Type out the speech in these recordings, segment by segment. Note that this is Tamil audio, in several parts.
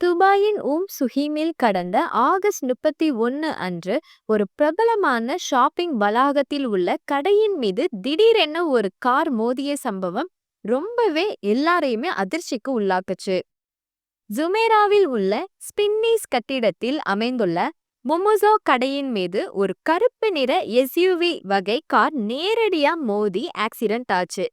துபாயின் உம் சுஹீமில் கடந்த ஆகஸ்ட் முப்பத்தி ஒன்னு அன்று ஒரு பிரபலமான ஷாப்பிங் வளாகத்தில் உள்ள கடையின் மீது திடீரென ஒரு கார் மோதிய சம்பவம் ரொம்பவே எல்லாரையுமே அதிர்ச்சிக்கு உள்ளாக்குச்சு. ஜுமேராவில் உள்ள ஸ்பின்னிஸ் கட்டிடத்தில் அமைந்துள்ள மொமோசோ கடையின் மீது ஒரு கருப்பு நிற எஸ்யூவி வகை கார் நேரடியா மோதி ஆக்சிடென்ட் ஆச்சு.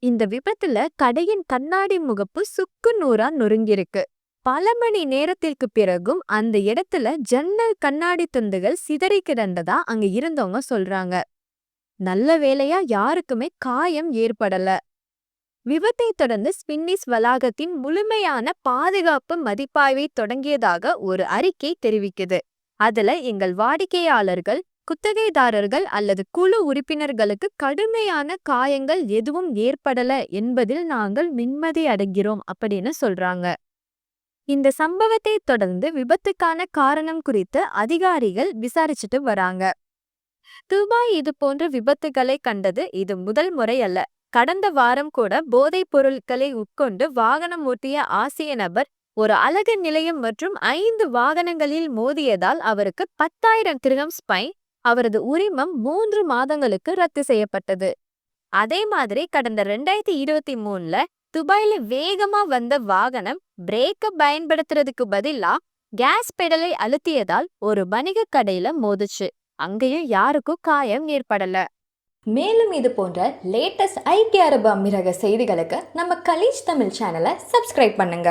இந்த விபத்துல கடையின் கண்ணாடி முகப்பு சுக்கு நூறா நொறுங்கிருக்கு பல மணி நேரத்திற்கு பிறகும் அந்த இடத்துல ஜன்னல் கண்ணாடி துண்டுகள் சிதறி கிடந்ததா அங்க இருந்தவங்க சொல்றாங்க. நல்ல வேளையா யாருக்குமே காயம் ஏற்படல. விபத்தை தொடர்ந்து ஸ்பின்னிஸ் வளாகத்தின் முழுமையான பாதுகாப்பு மதிப்பாய்வை தொடங்கியதாக ஒரு அறிக்கை தெரிவிக்குது. அதுல எங்கள் வாடிக்கையாளர்கள் குத்தகைதாரர்கள் அல்லது குழு உறுப்பினர்களுக்கு கடுமையான காயங்கள் எதுவும் ஏற்படல என்பதில் நாங்கள் நிம்மதி அடைகிறோம் அப்படின்னு சொல்றாங்க. இந்த சம்பவத்தை தொடர்ந்து விபத்துக்கான காரணம் குறித்து அதிகாரிகள் விசாரிச்சுட்டு வராங்க. துபாய் இது போன்ற விபத்துகளை கண்டது இது முதல் முறை அல்ல. கடந்த வாரம் கூட போதைப் பொருட்களை உட்கொண்டு வாகனம் ஓட்டிய ஆசிய நபர் ஒரு அழகு நிலையம் மற்றும் ஐந்து வாகனங்களில் மோதியதால் அவருக்கு பத்தாயிரம் திருகம் ஸ்பைன் அவரது உரிமம் மூன்று மாதங்களுக்கு ரத்து செய்யப்பட்டது. அதே மாதிரி கடந்த ரெண்டாயிரத்தி இருபத்தி மூணுல துபாயில வேகமா வந்த வாகனம் பிரேக்க பயன்படுத்துறதுக்கு பதிலா கேஸ் பெடலை அழுத்தியதால் ஒரு வணிக கடையில மோதுச்சு. அங்கேயும் யாருக்கும் காயம் ஏற்படல. மேலும் இது போன்ற லேட்டஸ்ட் ஐக்கிய அரபு அமீரக செய்திகளுக்கு நம்ம கலீஜ் தமிழ் சேனலை சப்ஸ்கிரைப் பண்ணுங்க.